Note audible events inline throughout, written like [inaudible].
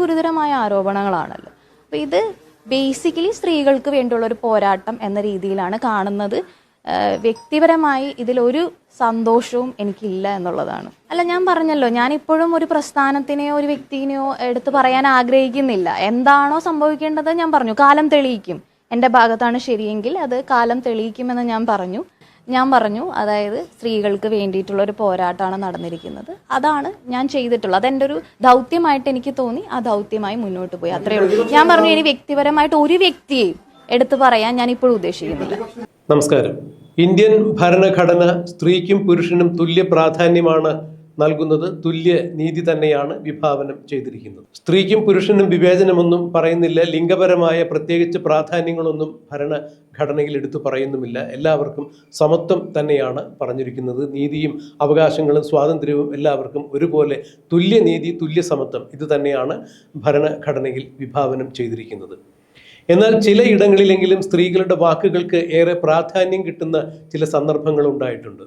ഗുരുതരമായ ആരോപണങ്ങളാണല്ലോ. അപ്പൊ ഇത് ബേസിക്കലി സ്ത്രീകൾക്ക് വേണ്ടിയുള്ള ഒരു പോരാട്ടം എന്ന രീതിയിലാണ് കാണുന്നത്. വ്യക്തിപരമായി ഇതിലൊരു സന്തോഷവും എനിക്കില്ല എന്നുള്ളതാണ്. അല്ല ഞാൻ പറഞ്ഞല്ലോ ഞാൻ ഇപ്പോഴും ഒരു പ്രസ്ഥാനത്തിനെയോ ഒരു വ്യക്തിനെയോ എടുത്ത് പറയാൻ ആഗ്രഹിക്കുന്നില്ല. എന്താണോ സംഭവിക്കേണ്ടത് ഞാൻ പറഞ്ഞു. കാലം തെളിയിക്കും. എന്റെ ഭാഗത്താണ് ശരിയെങ്കിൽ അത് കാലം തെളിയിക്കുമെന്ന് ഞാൻ പറഞ്ഞു. ഞാൻ പറഞ്ഞു അതായത് സ്ത്രീകൾക്ക് വേണ്ടിയിട്ടുള്ള ഒരു പോരാട്ടമാണ് നടന്നിരിക്കുന്നത്. അതാണ് ഞാൻ ചെയ്തിട്ടുള്ളത്. അതെന്റെ ഒരു ദൗത്യമായിട്ട് എനിക്ക് തോന്നി ആ ദൗത്യമായി മുന്നോട്ട് പോയി. അത്രയേ ഉള്ളൂ. ഞാൻ പറഞ്ഞു ഇനി വ്യക്തിപരമായിട്ട് ഒരു വ്യക്തിയെയും എടുത്തു പറയാൻ ഞാൻ ഇപ്പോഴും ഉദ്ദേശിക്കുന്നില്ല. നമസ്കാരം. ഇന്ത്യൻ ഭരണഘടന സ്ത്രീക്കും പുരുഷനും തുല്യ പ്രാധാന്യമാണ് നൽകുന്നത് തുല്യ നീതി തന്നെയാണ് വിഭാവനം ചെയ്തിരിക്കുന്നത്. സ്ത്രീക്കും പുരുഷനും വിവേചനമൊന്നും പറയുന്നില്ല. ലിംഗപരമായ പ്രത്യേകിച്ച് പ്രാധാന്യങ്ങളൊന്നും ഭരണഘടനയിൽ എടുത്തു പറയുന്നുമില്ല. എല്ലാവർക്കും സമത്വം തന്നെയാണ് പറഞ്ഞിരിക്കുന്നത്. നീതിയും അവകാശങ്ങളും സ്വാതന്ത്ര്യവും എല്ലാവർക്കും ഒരുപോലെ തുല്യ നീതി തുല്യ സമത്വം ഇത് തന്നെയാണ് ഭരണഘടനയിൽ വിഭാവനം ചെയ്തിരിക്കുന്നത്. എന്നാൽ ചിലയിടങ്ങളിലെങ്കിലും സ്ത്രീകളുടെ വാക്കുകൾക്ക് ഏറെ പ്രാധാന്യം കിട്ടുന്ന ചില സന്ദർഭങ്ങൾ ഉണ്ടായിട്ടുണ്ട്.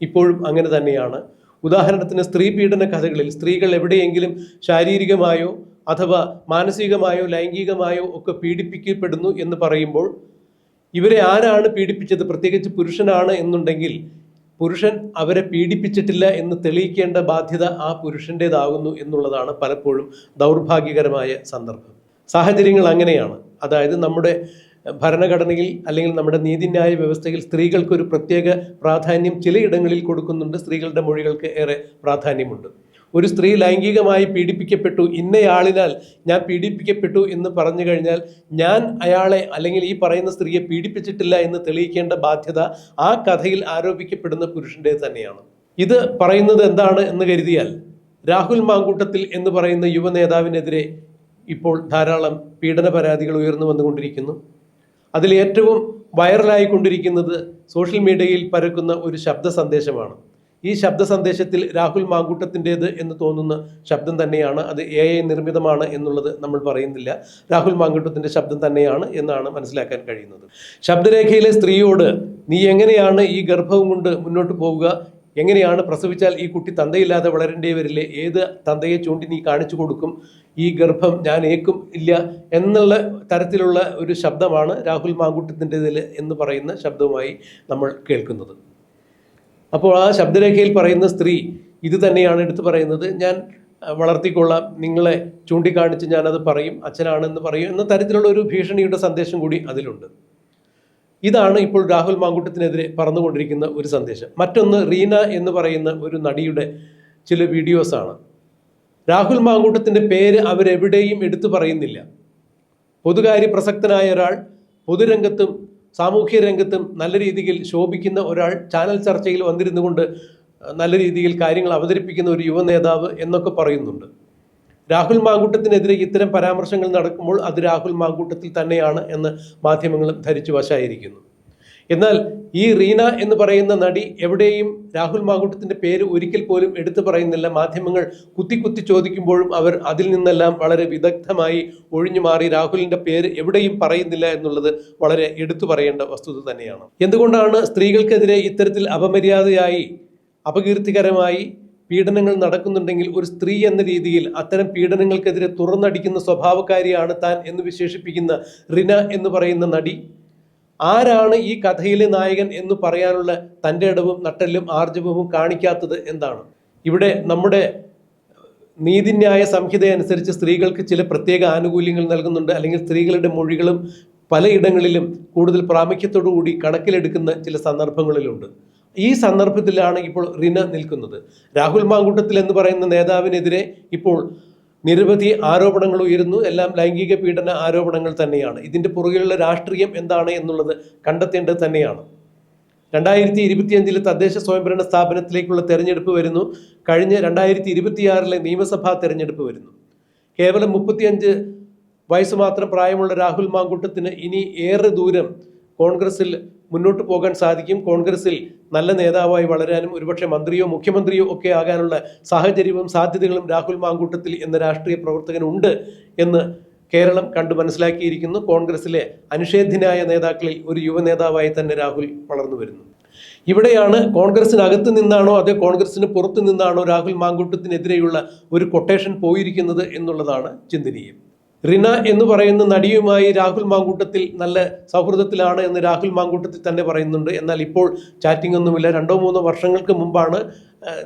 ഇപ്പോഴും അങ്ങനെ തന്നെയാണ് ഉദാഹരണത്തിന് സ്ത്രീ പീഡന കഥകളിൽ സ്ത്രീകൾ എവിടെയെങ്കിലും ശാരീരികമായോ അഥവാ മാനസികമായോ ലൈംഗികമായോ ഒക്കെ പീഡിപ്പിക്കപ്പെടുന്നു എന്ന് പറയുമ്പോൾ ഇവരെ ആരാണ് പീഡിപ്പിച്ചത്? പ്രത്യേകിച്ച് പുരുഷനാണ് എന്നുണ്ടെങ്കിൽ പുരുഷൻ അവരെ പീഡിപ്പിച്ചിട്ടില്ല എന്ന് തെളിയിക്കേണ്ട ബാധ്യത ആ പുരുഷന്റെതാകുന്നു എന്നുള്ളതാണ് പലപ്പോഴും ദൗർഭാഗ്യകരമായ സന്ദർഭം. സാഹചര്യങ്ങൾ അങ്ങനെയാണ്. അതായത് നമ്മുടെ ഭരണഘടനയിൽ അല്ലെങ്കിൽ നമ്മുടെ നീതിന്യായ വ്യവസ്ഥയിൽ സ്ത്രീകൾക്ക് ഒരു പ്രത്യേക പ്രാധാന്യം ചിലയിടങ്ങളിൽ കൊടുക്കുന്നുണ്ട്. സ്ത്രീകളുടെ മൊഴികൾക്ക് ഏറെ പ്രാധാന്യമുണ്ട്. ഒരു സ്ത്രീ ലൈംഗികമായി പീഡിപ്പിക്കപ്പെട്ടു ഇന്നയാളിനാൽ ഞാൻ പീഡിപ്പിക്കപ്പെട്ടു എന്ന് പറഞ്ഞു കഴിഞ്ഞാൽ ഞാൻ അയാളെ അല്ലെങ്കിൽ ഈ പറയുന്ന സ്ത്രീയെ പീഡിപ്പിച്ചിട്ടില്ല എന്ന് തെളിയിക്കേണ്ട ബാധ്യത ആ കഥയിൽ ആരോപിക്കപ്പെടുന്ന പുരുഷന്റെ തന്നെയാണ്. ഇത് പറയുന്നത് എന്താണ് എന്ന് കരുതിയാൽ രാഹുൽ മാങ്കൂട്ടത്തിൽ എന്ന് പറയുന്ന യുവ നേതാവിനെതിരെ ഇപ്പോൾ ധാരാളം പീഡന പരാതികൾ ഉയർന്നു വന്നുകൊണ്ടിരിക്കുന്നു. അതിൽ ഏറ്റവും വൈറലായിക്കൊണ്ടിരിക്കുന്നത് സോഷ്യൽ മീഡിയയിൽ പരക്കുന്ന ഒരു ശബ്ദ സന്ദേശമാണ്. ഈ ശബ്ദ സന്ദേശത്തിൽ രാഹുൽ മാങ്കൂട്ടത്തിന്റേത് എന്ന് തോന്നുന്ന ശബ്ദം തന്നെയാണ്. അത് എ ഐ നിർമ്മിതമാണ് എന്നുള്ളത് നമ്മൾ പറയുന്നില്ല. രാഹുൽ മാങ്കൂട്ടത്തിന്റെ ശബ്ദം തന്നെയാണ് എന്നാണ് മനസ്സിലാക്കാൻ കഴിയുന്നത്. ശബ്ദരേഖയിലെ സ്ത്രീയോട് നീ എങ്ങനെയാണ് ഈ ഗർഭവും കൊണ്ട് മുന്നോട്ട് പോവുക? എങ്ങനെയാണ് പ്രസവിച്ചാൽ ഈ കുട്ടി തന്തയില്ലാതെ വളരേണ്ടി വരില്ലേ? ഏത് തന്തയെ ചൂണ്ടി നീ കാണിച്ചു കൊടുക്കും? ഈ ഗർഭം ഞാൻ ഏക്കും ഇല്ല എന്നുള്ള തരത്തിലുള്ള ഒരു ശബ്ദമാണ് രാഹുൽ മാങ്കുട്ടത്തിന്റെതിൽ എന്ന് പറയുന്ന ശബ്ദവുമായി നമ്മൾ കേൾക്കുന്നത്. അപ്പോൾ ആ ശബ്ദരേഖയിൽ പറയുന്ന സ്ത്രീ ഇത് തന്നെയാണ് എടുത്തു പറയുന്നത്. ഞാൻ വളർത്തിക്കൊള്ളാം. നിങ്ങളെ ചൂണ്ടിക്കാണിച്ച് ഞാനത് പറയും. അച്ഛനാണെന്ന് പറയും എന്ന തരത്തിലുള്ള ഒരു ഭീഷണിയുടെ സന്ദേശം കൂടി അതിലുണ്ട്. ഇതാണ് ഇപ്പോൾ രാഹുൽ മാങ്കൂട്ടത്തിനെതിരെ പറന്നുകൊണ്ടിരിക്കുന്ന ഒരു സന്ദേശം. മറ്റൊന്ന് റീന എന്ന് പറയുന്ന ഒരു നടിയുടെ ചില വീഡിയോസാണ് രാഹുൽ മാങ്കൂട്ടത്തിന്റെ പേര് അവരെവിടെയും എടുത്തു പറയുന്നില്ല. പൊതുകാര്യ പ്രസക്തനായ ഒരാൾ പൊതുരംഗത്തും സാമൂഹ്യ രംഗത്തും നല്ല രീതിയിൽ ശോഭിക്കുന്ന ഒരാൾ ചാനൽ ചർച്ചയിൽ വന്നിരുന്നു കൊണ്ട് നല്ല രീതിയിൽ കാര്യങ്ങൾ അവതരിപ്പിക്കുന്ന ഒരു യുവ നേതാവ് എന്നൊക്കെ പറയുന്നുണ്ട്. രാഹുൽ മാങ്കൂട്ടത്തിനെതിരെ ഇത്തരം പരാമർശങ്ങൾ നടക്കുമ്പോൾ അത് രാഹുൽ മാങ്കൂട്ടത്തിൽ തന്നെയാണ് എന്ന് മാധ്യമങ്ങളും ധരിച്ചു വശായിരിക്കുന്നു. എന്നാൽ ഈ റീന എന്ന് പറയുന്ന നടി എവിടെയും രാഹുൽ മാങ്കൂട്ടത്തിന്റെ പേര് ഒരിക്കൽ പോലും എടുത്തു പറയുന്നില്ല. മാധ്യമങ്ങൾ കുത്തി കുത്തി ചോദിക്കുമ്പോഴും അവർ അതിൽ നിന്നെല്ലാം വളരെ വിദഗ്ധമായി ഒഴിഞ്ഞു മാറി രാഹുലിന്റെ പേര് എവിടെയും പറയുന്നില്ല എന്നുള്ളത് വളരെ എടുത്തു പറയേണ്ട വസ്തുത തന്നെയാണ്. എന്തുകൊണ്ടാണ് സ്ത്രീകൾക്കെതിരെ ഇത്തരത്തിൽ അപമര്യാദയായി അപകീർത്തികരമായി പീഡനങ്ങൾ നടക്കുന്നുണ്ടെങ്കിൽ ഒരു സ്ത്രീ എന്ന രീതിയിൽ അത്തരം പീഡനങ്ങൾക്കെതിരെ തുറന്നടിക്കുന്ന സ്വഭാവക്കാരിയാണ് താൻ എന്ന് വിശേഷിപ്പിക്കുന്ന റിന എന്ന് പറയുന്ന നടി. ആരാണ് ഈ കഥയിലെ നായകൻ എന്ന് പറയാനുള്ള തന്റെ ഇടവും നട്ടെല്ലും ആർജവവും കാണിക്കാത്തത് എന്താണ്? ഇവിടെ നമ്മുടെ നീതിന്യായ സംഹിത അനുസരിച്ച് സ്ത്രീകൾക്ക് ചില പ്രത്യേക ആനുകൂല്യങ്ങൾ നൽകുന്നുണ്ട്. അല്ലെങ്കിൽ സ്ത്രീകളുടെ മൊഴികളും പലയിടങ്ങളിലും കൂടുതൽ പ്രാമുഖ്യത്തോടു കൂടി കണക്കിലെടുക്കുന്ന ചില സന്ദർഭങ്ങളിലുണ്ട്. ഈ സന്ദർഭത്തിലാണ് ഇപ്പോൾ റിന നിൽക്കുന്നത്. രാഹുൽ മാങ്കൂട്ടത്തിൽ എന്ന് പറയുന്ന നേതാവിനെതിരെ ഇപ്പോൾ നിരവധി ആരോപണങ്ങൾ ഉയരുന്നു. എല്ലാം ലൈംഗിക പീഡന ആരോപണങ്ങൾ തന്നെയാണ്. ഇതിന്റെ പുറകിലുള്ള രാഷ്ട്രീയം എന്താണ് എന്നുള്ളത് കണ്ടെത്തേണ്ടത് തന്നെയാണ്. രണ്ടായിരത്തി ഇരുപത്തിയഞ്ചിലെ തദ്ദേശ സ്വയംഭരണ സ്ഥാപനത്തിലേക്കുള്ള തെരഞ്ഞെടുപ്പ് വരുന്നു. കഴിഞ്ഞ രണ്ടായിരത്തി ഇരുപത്തിയാറിലെ നിയമസഭാ തെരഞ്ഞെടുപ്പ് വരുന്നു. കേവലം മുപ്പത്തിയഞ്ച് വയസ്സ് മാത്രം പ്രായമുള്ള രാഹുൽ മാങ്കൂട്ടത്തിന് ഇനി ഏറെ ദൂരം കോൺഗ്രസിൽ മുന്നോട്ട് പോകാൻ സാധിക്കും. കോൺഗ്രസിൽ നല്ല നേതാവായി വളരാനും ഒരുപക്ഷെ മന്ത്രിയോ മുഖ്യമന്ത്രിയോ ഒക്കെ ആകാനുള്ള സാഹചര്യവും സാധ്യതകളും രാഹുൽ മാങ്കൂട്ടത്തിൽ എന്ന രാഷ്ട്രീയ പ്രവർത്തകനുണ്ട് എന്ന് കേരളം കണ്ടു മനസ്സിലാക്കിയിരിക്കുന്നു. കോൺഗ്രസിലെ അനിഷേധ്യനായ നേതാക്കളിൽ ഒരു യുവ നേതാവായി തന്നെ രാഹുൽ വളർന്നു വരുന്നു. ഇവിടെയാണ് കോൺഗ്രസിനകത്ത് നിന്നാണോ അതോ കോൺഗ്രസിന് പുറത്തു നിന്നാണോ രാഹുൽ മാങ്കൂട്ടത്തിനെതിരെയുള്ള ഒരു കൊട്ടേഷൻ പോയിരിക്കുന്നത് എന്നുള്ളതാണ് ചിന്തനീയം. റിന എന്ന് പറയുന്ന നടിയുമായി രാഹുൽ മാങ്കൂട്ടത്തിൽ നല്ല സൗഹൃദത്തിലാണ് എന്ന് രാഹുൽ മാങ്കൂട്ടത്തിൽ തന്നെ പറയുന്നുണ്ട്. എന്നാൽ ഇപ്പോൾ ചാറ്റിംഗ് ഒന്നുമില്ല. രണ്ടോ മൂന്നോ വർഷങ്ങൾക്ക് മുമ്പാണ്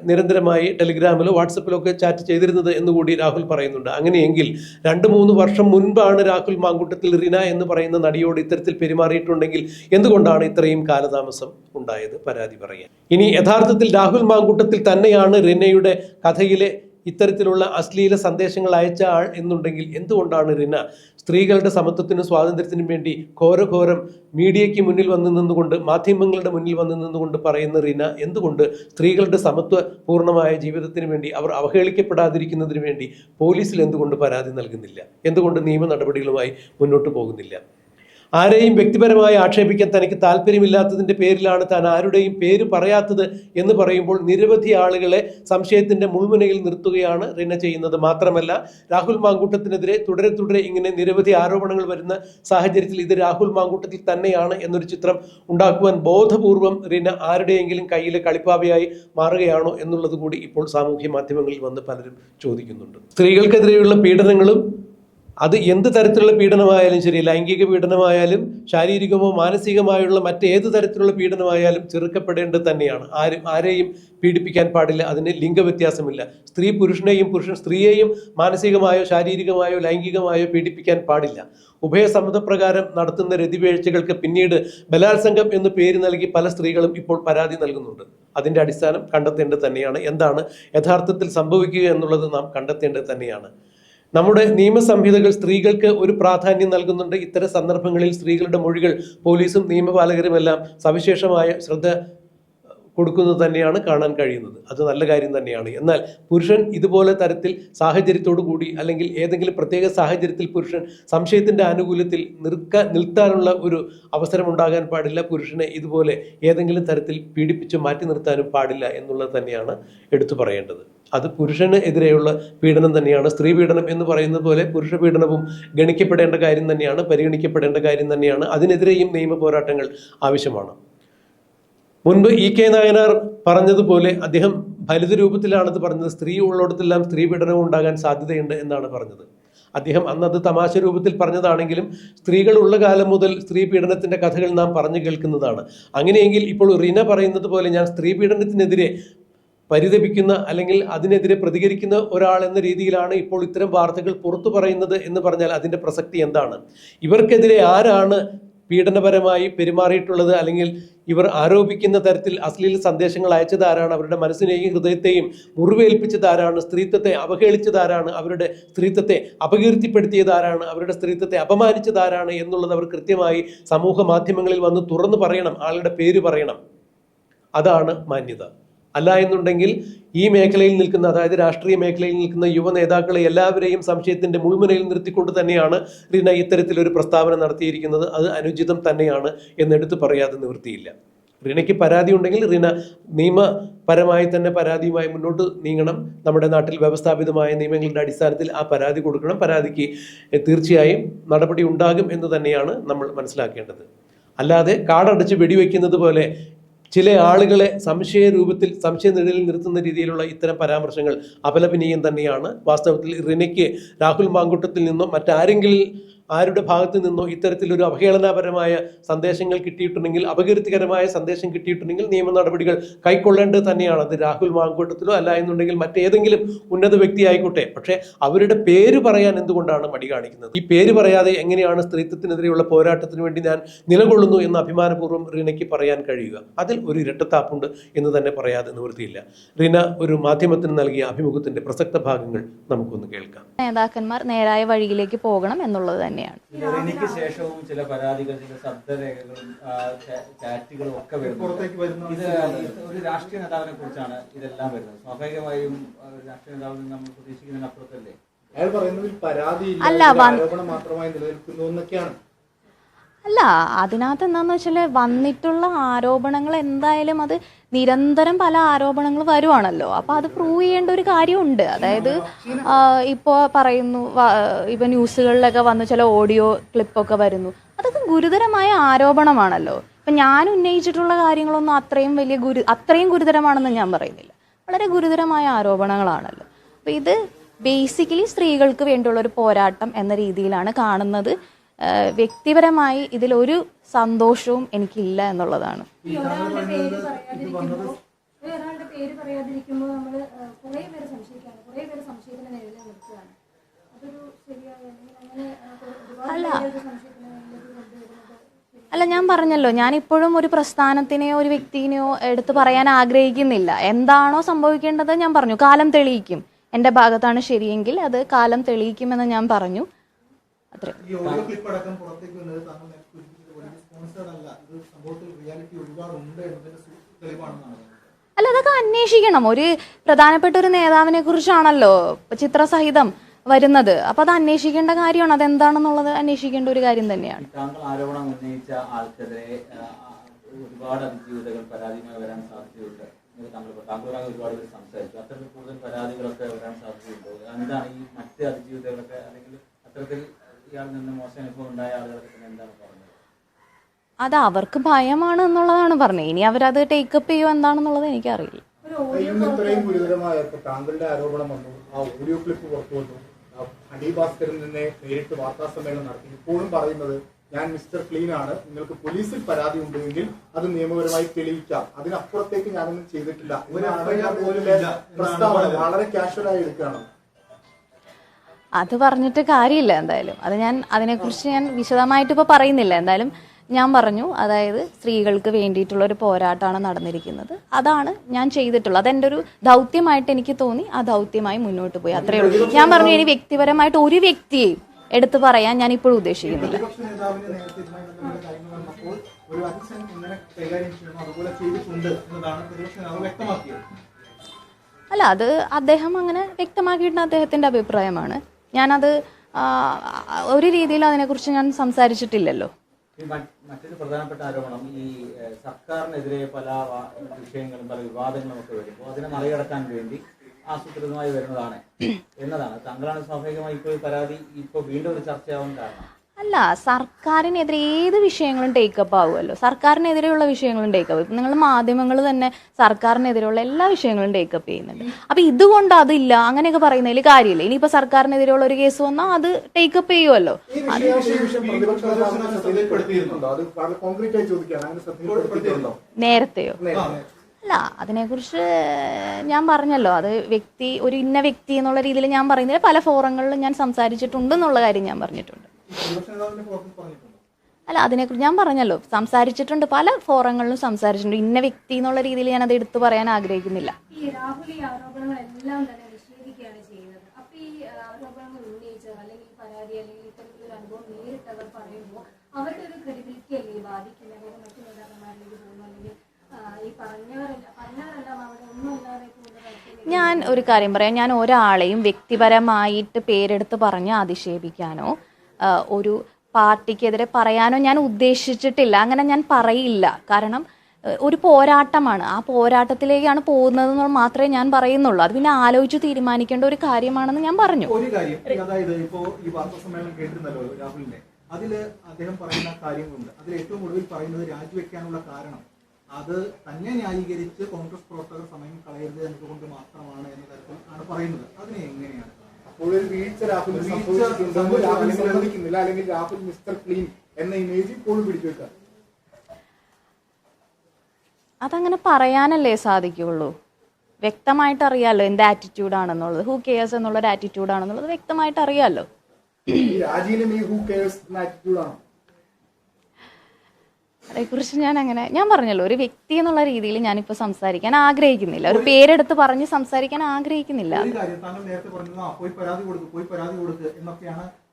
നിരന്തരമായി ടെലിഗ്രാമിലോ വാട്സപ്പിലോ ഒക്കെ ചാറ്റ് ചെയ്തിരുന്നത് എന്നുകൂടി രാഹുൽ പറയുന്നുണ്ട്. അങ്ങനെയെങ്കിൽ രണ്ട് മൂന്ന് വർഷം മുൻപാണ് രാഹുൽ മാങ്കൂട്ടത്തിൽ റിന എന്ന് പറയുന്ന നടിയോട് ഇത്തരത്തിൽ പെരുമാറിയിട്ടുണ്ടെങ്കിൽ എന്തുകൊണ്ടാണ് ഇത്രയും കാലതാമസം ഉണ്ടായത്? പരാതി പറയാൻ. ഇനി യഥാർത്ഥത്തിൽ രാഹുൽ മാങ്കൂട്ടത്തിൽ തന്നെയാണ് റിനയുടെ കഥയിലെ ഇത്തരത്തിലുള്ള അശ്ലീല സന്ദേശങ്ങൾ അയച്ച ആൾ എന്നുണ്ടെങ്കിൽ എന്തുകൊണ്ടാണ് റിന? സ്ത്രീകളുടെ സമത്വത്തിനും സ്വാതന്ത്ര്യത്തിനും വേണ്ടി ഘോരഘോരം മീഡിയയ്ക്ക് മുന്നിൽ വന്നു നിന്നുകൊണ്ട് മാധ്യമങ്ങളുടെ മുന്നിൽ വന്നു നിന്നുകൊണ്ട് പറയുന്ന റിന എന്തുകൊണ്ട് സ്ത്രീകളുടെ സമത്വ പൂർണമായ ജീവിതത്തിന് വേണ്ടി അവർ അവഹേളിക്കപ്പെടാതിരിക്കുന്നതിന് വേണ്ടി പോലീസിൽ എന്തുകൊണ്ട് പരാതി നൽകുന്നില്ല? എന്തുകൊണ്ട് നിയമ നടപടികളുമായി മുന്നോട്ട് പോകുന്നില്ല? ആരെയും വ്യക്തിപരമായി ആക്ഷേപിക്കാൻ തനിക്ക് താല്പര്യമില്ലാത്തതിന്റെ പേരിലാണ് താൻ ആരുടെയും പേര് പറയാത്തത് എന്ന് പറയുമ്പോൾ നിരവധി ആളുകളെ സംശയത്തിന്റെ മുൾമുനയിൽ നിർത്തുകയാണ് റിന ചെയ്യുന്നത്. മാത്രമല്ല രാഹുൽ മാങ്കൂട്ടത്തിനെതിരെ തുടരെ തുടരെ ഇങ്ങനെ നിരവധി ആരോപണങ്ങൾ വരുന്ന സാഹചര്യത്തിൽ ഇത് രാഹുൽ മാങ്കൂട്ടത്തിൽ തന്നെയാണ് എന്നൊരു ചിത്രം ഉണ്ടാക്കുവാൻ ബോധപൂർവം റിന ആരുടെയെങ്കിലും കയ്യിലെ കളിപ്പാവയായി മാറുകയാണോ എന്നുള്ളത് കൂടി ഇപ്പോൾ സാമൂഹ്യ മാധ്യമങ്ങളിൽ വന്ന് പലരും ചോദിക്കുന്നുണ്ട്. സ്ത്രീകൾക്കെതിരെയുള്ള പീഡനങ്ങളും അത് എന്ത് തരത്തിലുള്ള പീഡനമായാലും ശരി ലൈംഗിക പീഡനമായാലും ശാരീരികമോ മാനസികമായുള്ള മറ്റേത് തരത്തിലുള്ള പീഡനമായാലും ചെറുക്കപ്പെടേണ്ടത് തന്നെയാണ്. ആരും ആരെയും പീഡിപ്പിക്കാൻ പാടില്ല അതിന് ലിംഗവ്യത്യാസമില്ല. സ്ത്രീ പുരുഷനെയും പുരുഷൻ സ്ത്രീയെയും മാനസികമായോ ശാരീരികമായോ ലൈംഗികമായോ പീഡിപ്പിക്കാൻ പാടില്ല. ഉഭയസമ്മതപ്രകാരം നടത്തുന്ന രതിവീഴ്ചകൾക്ക് പിന്നീട് ബലാത്സംഗം എന്ന് പേര് നൽകി പല സ്ത്രീകളും ഇപ്പോൾ പരാതി നൽകുന്നുണ്ട്. അതിന്റെ അടിസ്ഥാനം കണ്ടെത്തേണ്ടത് തന്നെയാണ്. എന്താണ് യഥാർത്ഥത്തിൽ സംഭവിക്കുക എന്നുള്ളത് നാം കണ്ടെത്തേണ്ടത് തന്നെയാണ്. നമ്മുടെ നിയമസംഹിതകൾ സ്ത്രീകൾക്ക് ഒരു പ്രാധാന്യം നൽകുന്നുണ്ട്. ഇത്തരം സന്ദർഭങ്ങളിൽ സ്ത്രീകളുടെ മൊഴികൾ പോലീസും നിയമപാലകരുമെല്ലാം സവിശേഷമായ ശ്രദ്ധ കൊടുക്കുന്നത് തന്നെയാണ് കാണാൻ കഴിയുന്നത്. അത് നല്ല കാര്യം തന്നെയാണ്. എന്നാൽ പുരുഷൻ ഇതുപോലെ തരത്തിൽ സാഹചര്യത്തോടു കൂടി അല്ലെങ്കിൽ ഏതെങ്കിലും പ്രത്യേക സാഹചര്യത്തിൽ പുരുഷൻ സംശയത്തിന്റെ ആനുകൂല്യത്തിൽ നിൽക്ക നിൽത്താനുള്ള ഒരു അവസരം ഉണ്ടാകാൻ പാടില്ല. പുരുഷനെ ഇതുപോലെ ഏതെങ്കിലും തരത്തിൽ പീഡിപ്പിച്ച് മാറ്റി നിർത്താനും പാടില്ല എന്നുള്ളത് തന്നെയാണ് എടുത്തു പറയേണ്ടത്. അത് പുരുഷന് എതിരെയുള്ള പീഡനം തന്നെയാണ്. സ്ത്രീ പീഡനം എന്ന് പറയുന്നത് പോലെ പുരുഷ പീഡനവും ഗണിക്കപ്പെടേണ്ട കാര്യം തന്നെയാണ് പരിഗണിക്കപ്പെടേണ്ട കാര്യം തന്നെയാണ്. അതിനെതിരെയും നിയമ പോരാട്ടങ്ങൾ ആവശ്യമാണ്. മുൻപ് ഇ കെ നായനാർ പറഞ്ഞതുപോലെ അദ്ദേഹം ഫലിത രൂപത്തിലാണത് പറഞ്ഞത് സ്ത്രീ ഉള്ളിടത്തെല്ലാം സ്ത്രീ പീഡനം ഉണ്ടാകാൻ സാധ്യതയുണ്ട് എന്നാണ് പറഞ്ഞത്. അദ്ദേഹം അന്ന് അത് തമാശ രൂപത്തിൽ പറഞ്ഞതാണെങ്കിലും സ്ത്രീകളുള്ള കാലം മുതൽ സ്ത്രീ പീഡനത്തിന്റെ കഥകൾ നാം പറഞ്ഞു കേൾക്കുന്നതാണ്. അങ്ങനെയെങ്കിൽ ഇപ്പോൾ റീന പറയുന്നത് പോലെ ഞാൻ സ്ത്രീ പീഡനത്തിനെതിരെ പരിതപിക്കുന്ന അല്ലെങ്കിൽ അതിനെതിരെ പ്രതികരിക്കുന്ന ഒരാൾ എന്ന രീതിയിലാണ് ഇപ്പോൾ ഇത്തരം വാർത്തകൾ പുറത്തു പറയുന്നത് എന്ന് പറഞ്ഞാൽ അതിന്റെ പ്രസക്തി എന്താണ്? ഇവർക്കെതിരെ ആരാണ് പീഡനപരമായി പെരുമാറിയിട്ടുള്ളത്? അല്ലെങ്കിൽ ഇവർ ആരോപിക്കുന്ന തരത്തിൽ അശ്ലീല സന്ദേശങ്ങൾ അയച്ചത് ആരാണ്? അവരുടെ മനസ്സിനെയും ഹൃദയത്തെയും മുറിവേൽപ്പിച്ചത് ആരാണ്? സ്ത്രീത്വത്തെ അവഹേളിച്ചത് ആരാണ്? അവരുടെ സ്ത്രീത്വത്തെ അപകീർത്തിപ്പെടുത്തിയത് ആരാണ്? അവരുടെ സ്ത്രീത്വത്തെ അപമാനിച്ചത് ആരാണ് എന്നുള്ളത് അവർ കൃത്യമായി സമൂഹ മാധ്യമങ്ങളിൽ വന്ന് തുറന്നു പറയണം. ആളുടെ പേര് പറയണം. അതാണ് മാന്യത. അല്ല എന്നുണ്ടെങ്കിൽ ഈ മേഖലയിൽ നിൽക്കുന്ന അതായത് രാഷ്ട്രീയ മേഖലയിൽ നിൽക്കുന്ന യുവ നേതാക്കളെ എല്ലാവരെയും സംശയത്തിന്റെ മുൾമുനയിൽ നിർത്തിക്കൊണ്ട് തന്നെയാണ് റിന ഇത്തരത്തിലൊരു പ്രസ്താവന നടത്തിയിരിക്കുന്നത്. അത് അനുചിതം തന്നെയാണ് എന്നെടുത്ത് പറയാതെ നിവൃത്തിയില്ല. റിനയ്ക്ക് പരാതി ഉണ്ടെങ്കിൽ റിന നിയമപരമായി തന്നെ പരാതിയുമായി മുന്നോട്ട് നീങ്ങണം. നമ്മുടെ നാട്ടിൽ വ്യവസ്ഥാപിതമായ നിയമങ്ങളുടെ അടിസ്ഥാനത്തിൽ ആ പരാതി കൊടുക്കണം. പരാതിക്ക് തീർച്ചയായും നടപടി ഉണ്ടാകും എന്ന് തന്നെയാണ് നമ്മൾ മനസ്സിലാക്കേണ്ടത്. അല്ലാതെ കാടടച്ച് വെടിവെക്കുന്നത് പോലെ ചില ആളുകളെ സംശയ രൂപത്തിൽ സംശയ നിഴലിൽ നിർത്തുന്ന രീതിയിലുള്ള ഇത്തരം പരാമർശങ്ങൾ അപലപനീയം തന്നെയാണ്. വാസ്തവത്തിൽ റിനയ്ക്ക് രാഹുൽ മാങ്കുട്ടത്തിൽ നിന്നും മറ്റാരെങ്കിലും ആരുടെ ഭാഗത്തു നിന്നോ ഇത്തരത്തിലൊരു അവഹേളനാപരമായ സന്ദേശങ്ങൾ കിട്ടിയിട്ടുണ്ടെങ്കിൽ അപകീർത്തികരമായ സന്ദേശം കിട്ടിയിട്ടുണ്ടെങ്കിൽ നിയമ നടപടികൾ കൈക്കൊള്ളേണ്ടത് തന്നെയാണ്. അത് രാഹുൽ മാങ്കൂട്ടത്തിലോ അല്ല എന്നുണ്ടെങ്കിൽ മറ്റേതെങ്കിലും ഉന്നത വ്യക്തി ആയിക്കോട്ടെ. പക്ഷേ അവരുടെ പേര് പറയാൻ എന്തുകൊണ്ടാണ് മടി കാണിക്കുന്നത്? ഈ പേര് പറയാതെ എങ്ങനെയാണ് സ്ത്രീത്വത്തിനെതിരെയുള്ള പോരാട്ടത്തിന് വേണ്ടി ഞാൻ നിലകൊള്ളുന്നു എന്ന് അഭിമാനപൂർവം റീനയ്ക്ക് പറയാൻ കഴിയുക? അതിൽ ഒരു ഇരട്ടത്താപ്പുണ്ട് എന്ന് തന്നെ പറയാതെ നിവൃത്തിയില്ല. റീന ഒരു മാധ്യമത്തിന് നൽകിയ അഭിമുഖത്തിന്റെ പ്രസക്ത ഭാഗങ്ങൾ നമുക്കൊന്ന് കേൾക്കാം. നേതാക്കന്മാർ നേരായ വഴിയിലേക്ക് പോകണം എന്നുള്ളത് തന്നെയാണ്. എനിക്ക് ശേഷവും ചില പരാതികൾ ചില ശബ്ദരേഖകളും ചാറ്റുകളും ഒക്കെ പുറത്തേക്ക് വരുന്നു ഇത് ഒരു രാഷ്ട്രീയ നേതാവിനെ കുറിച്ചാണ് ഇതെല്ലാം വരുന്നത്. സ്വാഭാവികമായും രാഷ്ട്രീയ നേതാവിൽ നിന്ന് നമ്മൾ പ്രതീക്ഷിക്കുന്നതിനപ്പുറത്തല്ലേ? അയാൾ പറയുന്നത് പരാതി അല്ല, ആരോപണം മാത്രമായി നിലനിൽക്കുന്നു എന്നൊക്കെയാണ്. അല്ല അതിനകത്ത് എന്താന്ന് വെച്ചാൽ വന്നിട്ടുള്ള ആരോപണങ്ങൾ എന്തായാലും അത് നിരന്തരം പല ആരോപണങ്ങൾ വരുവാണല്ലോ. അപ്പൊ അത് പ്രൂവ് ചെയ്യേണ്ട ഒരു കാര്യമുണ്ട്. അതായത് ഇപ്പോ പറയുന്നു ഇപ്പൊ ന്യൂസുകളിലൊക്കെ വന്ന് ചില ഓഡിയോ ക്ലിപ്പൊക്കെ വരുന്നു. അതൊക്കെ ഗുരുതരമായ ആരോപണമാണല്ലോ. ഇപ്പൊ ഞാൻ ഉന്നയിച്ചിട്ടുള്ള കാര്യങ്ങളൊന്നും അത്രയും വലിയ ഗുരു അത്രയും ഗുരുതരമാണെന്ന് ഞാൻ പറയുന്നില്ല. വളരെ ഗുരുതരമായ ആരോപണങ്ങളാണല്ലോ. അപ്പൊ ഇത് ബേസിക്കലി സ്ത്രീകൾക്ക് വേണ്ടിയുള്ള ഒരു പോരാട്ടം എന്ന രീതിയിലാണ് കാണുന്നത്. വ്യക്തിപരമായി ഇതിലൊരു സന്തോഷവും എനിക്കില്ല എന്നുള്ളതാണ്. ഈ പേര് പറയാതിരിക്കുമ്പോൾ നമ്മൾ കുറേ പേര് കുറേ പേര് സംശയത്തിന് അതൊരു അങ്ങനെ ഒരുപാട് അല്ല. സംശയത്തിന് അല്ല ഞാൻ പറഞ്ഞല്ലോ ഞാൻ ഇപ്പോഴും ഒരു പ്രസ്ഥാനത്തിനെയോ ഒരു വ്യക്തിനെയോ എടുത്ത് പറയാൻ ആഗ്രഹിക്കുന്നില്ല. എന്താണോ സംഭവിക്കേണ്ടത് ഞാൻ പറഞ്ഞു. കാലം തെളിയിക്കും. എന്റെ ഭാഗത്താണ് ശരിയെങ്കിൽ അത് കാലം തെളിയിക്കുമെന്ന് ഞാൻ പറഞ്ഞു. അത്രേ. അല്ല. അതൊക്കെ അന്വേഷിക്കണം. ഒരു പ്രധാനപ്പെട്ട ഒരു നേതാവിനെ കുറിച്ചാണല്ലോ ചിത്രസഹിതം വരുന്നത്. അപ്പൊ അത് അന്വേഷിക്കേണ്ട കാര്യമാണ്. അതെന്താണെന്നുള്ളത് അന്വേഷിക്കേണ്ട ഒരു കാര്യം തന്നെയാണ്. താങ്കൾ ആരോപണം ഉന്നയിച്ച ആൾക്കെതിരെ ആ, ആ, ഒരുപാട് അതിജീവിതകൾ പരാതികൾ വരാൻ സാധ്യതയുണ്ട്. എന്ന് താങ്കൾ പറഞ്ഞു. താങ്കളുമായി ഒരുപാട് പേര് സംസാരിച്ചു. അത്തരത്തിൽ കൂടുതൽ പരാതികളൊക്കെ വരാൻ സാധ്യതയുണ്ടോ. എന്താണ് ഈ മറ്റ് അതിജീവിതകളൊക്കെ അല്ലെങ്കിൽ അത്തരത്തിൽ ഇയാളിൽ നിന്ന് മോശം അനുഭവം ഉണ്ടായ ആളുകളൊക്കെ തന്നെ എന്താണ് പറഞ്ഞത്? അത് അവർക്ക് ഭയമാണ് എന്നുള്ളതാണ് പറഞ്ഞത്. ഇനി അവരത് ടേക്കപ്പ് ചെയ്യുമോ എന്താണെന്നുള്ളത് എനിക്കറിയില്ല. ഒരു ഓഡിയോ ഇന്ന് ഇത്രയും താങ്കളുടെ ആരോപണം വന്നു. ആ ഓഡിയോ ക്ലിപ്പ് പുറത്തു വന്നു. ഹണി ഭാസ്കറിൽ നിന്ന് നേരിട്ട് വാർത്താ സമ്മേളനം നടത്തി. ഇപ്പോഴും പറയുന്നത് ഞാൻ മിസ്റ്റർ ക്ലീൻ ആണ്. നിങ്ങൾക്ക് പോലീസിൽ പരാതി ഉണ്ടെങ്കിൽ അത് നിയമപരമായി തെളിയിക്കാം. അതിനപ്പുറത്തേക്ക് ഞാനൊന്നും ചെയ്തിട്ടില്ല. ഒരു പ്രസ്താവന. വളരെ കാഷ്വലായി എടുക്കുകയാണ്. അത് പറഞ്ഞിട്ട് കാര്യമില്ല എന്തായാലും. അത് ഞാൻ അതിനെക്കുറിച്ച് ഞാൻ വിശദമായിട്ട് ഇപ്പോൾ പറയുന്നില്ല. എന്തായാലും ഞാൻ പറഞ്ഞു അതായത് സ്ത്രീകൾക്ക് വേണ്ടിയിട്ടുള്ള ഒരു പോരാട്ടമാണ് നടന്നിരിക്കുന്നത്. അതാണ് ഞാൻ ചെയ്തിട്ടുള്ളത്. അതെന്റെ ഒരു ദൗത്യമായിട്ട് എനിക്ക് തോന്നി ആ ദൗത്യമായി മുന്നോട്ട് പോയി. അത്രയേ ഉള്ളൂ. ഞാൻ പറഞ്ഞു ഇനി വ്യക്തിപരമായിട്ട് ഒരു വ്യക്തിയെയും എടുത്തു പറയാൻ ഞാൻ ഇപ്പോഴും ഉദ്ദേശിക്കുന്നില്ല. അല്ല അത് അദ്ദേഹം അങ്ങനെ വ്യക്തമാക്കിയിട്ടുണ്ട് അദ്ദേഹത്തിന്റെ അഭിപ്രായമാണ്. ഞാനത് ഒരു രീതിയിൽ അതിനെക്കുറിച്ച് ഞാൻ സംസാരിച്ചിട്ടില്ലല്ലോ. മറ്റൊരു പ്രധാനപ്പെട്ട ആരോപണം ഈ സർക്കാരിനെതിരെ പല വിഷയങ്ങളും പല വിവാദങ്ങളും ഒക്കെ വരുമ്പോൾ അതിനെ മറികടക്കാൻ വേണ്ടി ആസൂത്രിതമായി വരുന്നതാണ്. [clears throat] എന്നതാണ്. താങ്കളാണ് സ്വാഭാവികമായി ഇപ്പോൾ പരാതി ഇപ്പോൾ വീണ്ടും ഒരു ചർച്ചയാവാൻ കാരണം. അല്ല സർക്കാരിനെതിരെ ഏത് വിഷയങ്ങളും ടേക്കപ്പ് ആവുമല്ലോ. സർക്കാരിനെതിരെയുള്ള വിഷയങ്ങളും ടേക്കപ്പ് ഇപ്പം നിങ്ങൾ മാധ്യമങ്ങൾ തന്നെ സർക്കാരിനെതിരെയുള്ള എല്ലാ വിഷയങ്ങളും ടേക്കപ്പ് ചെയ്യുന്നുണ്ട്. അപ്പൊ ഇതുകൊണ്ട് അതില്ല. അങ്ങനെയൊക്കെ പറയുന്നതിൽ കാര്യമില്ല. ഇനിയിപ്പോൾ സർക്കാരിനെതിരെയുള്ള ഒരു കേസ് വന്നാൽ അത് ടേക്കപ്പ് ചെയ്യുമല്ലോ. നേരത്തെയോ? അല്ല അതിനെക്കുറിച്ച് ഞാൻ പറഞ്ഞല്ലോ. അത് വ്യക്തി ഒരു ഇന്ന വ്യക്തി എന്നുള്ള രീതിയിൽ ഞാൻ പറയുന്നില്ല. പല ഫോറങ്ങളിലും ഞാൻ സംസാരിച്ചിട്ടുണ്ട് എന്നുള്ള കാര്യം ഞാൻ പറഞ്ഞിട്ടുണ്ട്. അല്ല അതിനെക്കുറിച്ച് ഞാൻ പറഞ്ഞല്ലോ. സംസാരിച്ചിട്ടുണ്ട് പല ഫോറങ്ങളിലും സംസാരിച്ചിട്ടുണ്ട്. ഇന്ന വ്യക്തി എന്നുള്ള രീതിയിൽ ഞാൻ അത് എടുത്തു പറയാൻ ആഗ്രഹിക്കുന്നില്ല. ഞാൻ ഒരു കാര്യം പറയാം. ഞാൻ ഒരാളെയും വ്യക്തിപരമായിട്ട് പേരെടുത്ത് പറഞ്ഞ് അധിക്ഷേപിക്കാനോ ഒരു പാർട്ടിക്കെതിരെ പറയാനോ ഞാൻ ഉദ്ദേശിച്ചിട്ടില്ല. അങ്ങനെ ഞാൻ പറയില്ല. കാരണം ഒരു പോരാട്ടമാണ്. ആ പോരാട്ടത്തിലേക്കാണ് പോകുന്നത് മാത്രമേ ഞാൻ പറയുന്നുള്ളൂ. അത് പിന്നെ ആലോചിച്ച് തീരുമാനിക്കേണ്ട ഒരു കാര്യമാണെന്ന് ഞാൻ പറഞ്ഞു. ഒരു കാര്യം അതായത് ഇപ്പോ ഈ വാർത്താ സമ്മേളനം കേട്ടിരുന്നല്ലോ രാഹുലിന്റെ അതിൽ അദ്ദേഹം പറയുന്ന കാര്യങ്ങളുണ്ട്. അതിൽ ഏറ്റവും ഒടുവിൽ പറയുന്നത് രാജിവെക്കാനുള്ള കാരണം. അത് തന്നെ ന്യായീകരിച്ച് കോൺഗ്രസ് പ്രവർത്തകർ സമയം കളയരുത് എന്നതുകൊണ്ട് മാത്രമാണ് എന്ന തരത്തിൽ ആണ് പറയുന്നത്. അതിനെ എങ്ങനെയാണ്? ഒരു വീഴ്ച രാഹുൽ സംഭവിച്ചിട്ടുണ്ടെന്ന് രാഹുൽ. സമ്മതിക്കുന്നില്ല അല്ലെങ്കിൽ രാഹുൽ മിസ്റ്റർ ക്ലീൻ എന്ന ഇമേജ് ഇപ്പോഴും പിടിച്ചു വെക്കാം അതങ്ങനെ പറയാനല്ലേ സാധിക്കുള്ളൂ വ്യക്തമായിട്ട് അറിയാലോ എന്ത് ആറ്റിറ്റ്യൂഡാണെന്നുള്ളത് ഹൂ കെയേഴ്സ് ആറ്റിറ്റ്യൂഡ് ആണെന്നുള്ളത് വ്യക്തമായിട്ട് അറിയാലോ ഈ രാജിയിലും ഈ ഹൂ കെയേഴ്സ് എന്ന ആറ്റിറ്റ്യൂഡാണ് അതേക്കുറിച്ച് ഞാൻ അങ്ങനെ ഞാൻ പറഞ്ഞല്ലോ ഒരു വ്യക്തി എന്നുള്ള രീതിയിൽ ഞാനിപ്പോൾ സംസാരിക്കാൻ ആഗ്രഹിക്കുന്നില്ല. ഒരു പേരെടുത്ത് പറഞ്ഞ് സംസാരിക്കാൻ ആഗ്രഹിക്കുന്നില്ല.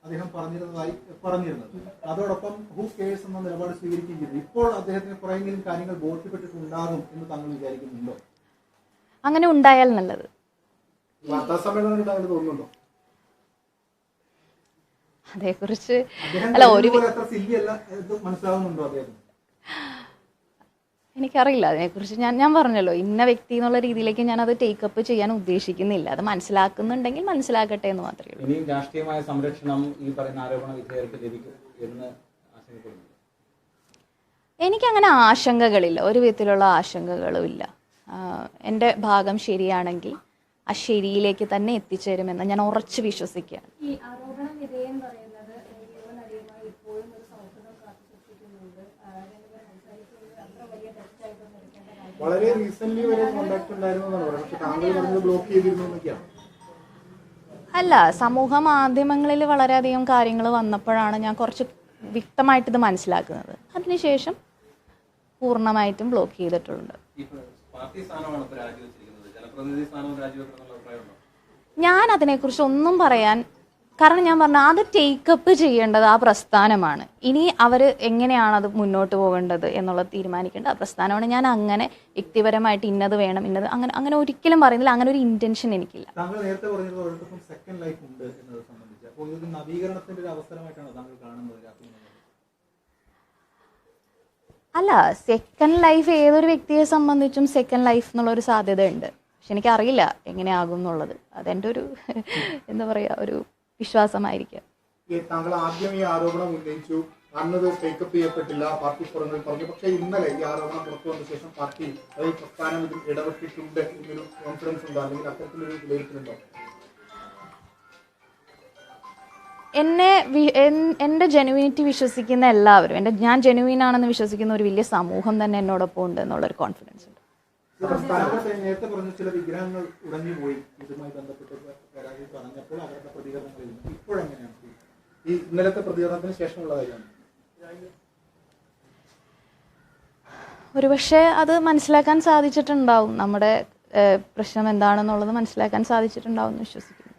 അദ്ദേഹം പറഞ്ഞിരുന്നതായി പറഞ്ഞിരുന്നത്. അതോടൊപ്പം ഹൂ കേസ് എന്ന നിലപാട് സ്വീകരിക്കുകയും ചെയ്തു. ഇപ്പോൾ അദ്ദേഹത്തിന് കുറെയെങ്കിലും കാര്യങ്ങൾ ബോധ്യപ്പെട്ടിട്ടുണ്ടാകും എന്ന് താങ്കൾ വിചാരിക്കുന്നുണ്ടോ? അങ്ങനെ ഉണ്ടായാൽ നല്ലത്. അതേക്കുറിച്ച് അല്ല ഒരു മനസ്സിലാവുന്നുണ്ടോ അദ്ദേഹത്തിന്? എനിക്കറിയില്ല. അതിനെക്കുറിച്ച് ഞാൻ ഞാൻ പറഞ്ഞല്ലോ ഇന്ന വ്യക്തി എന്നുള്ള രീതിയിലേക്ക് ഞാൻ അത് ടേക്കപ്പ് ചെയ്യാൻ ഉദ്ദേശിക്കുന്നില്ല. അത് മനസ്സിലാക്കുന്നുണ്ടെങ്കിൽ മനസ്സിലാക്കട്ടെ എന്ന് മാത്രമേ ഉള്ളൂ. രാഷ്ട്രീയമായ സംരക്ഷണം ഈ പറയുന്ന ആരോപണ വിധേയർക്ക് ലഭിക്കും എന്ന് എനിക്കങ്ങനെ ആശങ്കകളില്ല. ഒരു വിധത്തിലുള്ള ആശങ്കകളും ഇല്ല. എന്റെ ഭാഗം ശരിയാണെങ്കിൽ ആ ശരിയിലേക്ക് തന്നെ എത്തിച്ചേരുമെന്ന് ഞാൻ ഉറച്ചു വിശ്വസിക്കുകയാണ് ഈ ആരോപണം വിധേയം പറയുന്നത് യുവനടിയുമായി ഇപ്പോഴും ഒരു സൗഹൃദം കാത്തു സൂക്ഷിക്കുന്നുണ്ട് ആ, രണ്ടുപേരും സംസാരിക്കുന്നത് അത്ര വലിയ തെറ്റായിട്ടൊന്നും എടുക്കേണ്ട കാര്യം വളരെ റീസെന്റ് വരെ കോണ്ടാക്ട് ഉണ്ടായിരുന്നു എന്നാണ് പറയുന്നത്. പക്ഷെ താങ്കൾ പറഞ്ഞത് ബ്ലോക്ക് ചെയ്തിരുന്നു എന്നൊക്കെയാണ്. അല്ല സമൂഹ മാധ്യമങ്ങളിൽ വളരെയധികം കാര്യങ്ങൾ വന്നപ്പോഴാണ് ഞാൻ കുറച്ച് വ്യക്തമായിട്ട് ഇത് മനസ്സിലാക്കുന്നത്. അതിനുശേഷം പൂർണമായിട്ടും ബ്ലോക്ക് ചെയ്തിട്ടുണ്ട്. ഞാൻ അതിനെക്കുറിച്ച് ഒന്നും പറയാൻ കാരണം ഞാൻ പറഞ്ഞ അത് ടേക്കപ്പ് ചെയ്യേണ്ടത് ആ പ്രസ്ഥാനമാണ്. ഇനി അവർ എങ്ങനെയാണ് അത് മുന്നോട്ട് പോകേണ്ടത് എന്നുള്ളത് തീരുമാനിക്കേണ്ടത് ആ പ്രസ്ഥാനമാണ്. ഞാൻ അങ്ങനെ വ്യക്തിപരമായിട്ട് ഇന്നത് വേണം ഇന്നത് അങ്ങനെ അങ്ങനെ ഒരിക്കലും പറയുന്നില്ല. അങ്ങനെ ഒരു ഇന്റൻഷൻ എനിക്കില്ല. താങ്കൾ നേരത്തെ പറഞ്ഞത് സെക്കൻഡ് ലൈഫ് ഉണ്ട് എന്നത് സംബന്ധിച്ച്. അപ്പോൾ ഇതൊരു നവീകരണത്തിന്റെ ഒരു അവസരമായിട്ടാണ് താങ്കൾ കാണുന്നത് രാഹുൽ അല്ല സെക്കൻഡ് ലൈഫ് ഏതൊരു വ്യക്തിയെ സംബന്ധിച്ചും സെക്കൻഡ് ലൈഫ് എന്നുള്ള ഒരു സാധ്യത ഉണ്ട് പക്ഷെ എനിക്കറിയില്ല എങ്ങനെയാകും എന്നുള്ളത്. അതെന്റെ ഒരു എന്താ പറയുക ഒരു വിശ്വാസമായിരിക്കാം. താങ്കൾ ആദ്യം ഈ ആരോപണം ഉന്നയിച്ചു. അന്നത് ടേക്കപ്പ് ചെയ്യപ്പെട്ടില്ല. പാർട്ടി പുറങ്ങളിൽ പറഞ്ഞു. പക്ഷേ ഇന്നലെ ഈ ആരോപണം പുറത്തു വന്ന ശേഷം പാർട്ടി അതായത് പ്രസ്ഥാനം ഇതിൽ ഇടപെട്ടിട്ടുണ്ട് എന്നൊരു കോൺഫിഡൻസ് ഉണ്ടോ? അല്ലെങ്കിൽ അത്തരത്തിലൊരു വിലയിരുത്തലുണ്ടോ? എന്നെ എന്റെ ജെനുവിനിറ്റി വിശ്വസിക്കുന്ന എല്ലാവരും എന്റെ ഞാൻ ജെനുവിൻ ആണെന്ന് വിശ്വസിക്കുന്ന ഒരു വലിയ സമൂഹം തന്നെ എന്നോടൊപ്പം ഉണ്ട് എന്നുള്ളൊരു കോൺഫിഡൻസ് ഉണ്ട്. നേരത്തെ പറഞ്ഞ ചില വിഗ്രഹങ്ങൾ ഉടഞ്ഞു പോയി. ഇതുമായി ബന്ധപ്പെട്ട് പരാതി പറഞ്ഞപ്പോൾ അവരുടെ പ്രതികരണങ്ങളിൽ നിന്ന് ഇപ്പോഴെങ്ങനെയാണ് ഈ ഇന്നലത്തെ പ്രതികരണത്തിന് ശേഷമുള്ള കാര്യമാണ് ഒരുപക്ഷെ അത് മനസ്സിലാക്കാൻ സാധിച്ചിട്ടുണ്ടാവും. നമ്മുടെ പ്രശ്നം എന്താണെന്നുള്ളത് മനസ്സിലാക്കാൻ സാധിച്ചിട്ടുണ്ടാവും എന്ന് വിശ്വസിക്കുന്നു.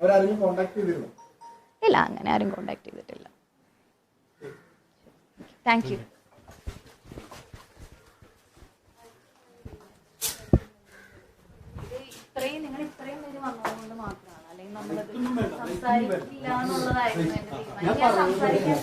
ഇല്ല അങ്ങനെ ആരും കോണ്ടാക്ട് ചെയ്തിട്ടില്ല. താങ്ക് യു ഇത്രയും നിങ്ങൾ ഇത്രയും പേര് വന്നതുകൊണ്ട് മാത്രമാണ്. അല്ലെങ്കിൽ നമ്മളത് സംസാരിക്കില്ല എന്നുള്ളതായിരുന്നു എന്റെ തീരുമാനം. ഞാൻ സംസാരിക്കാൻ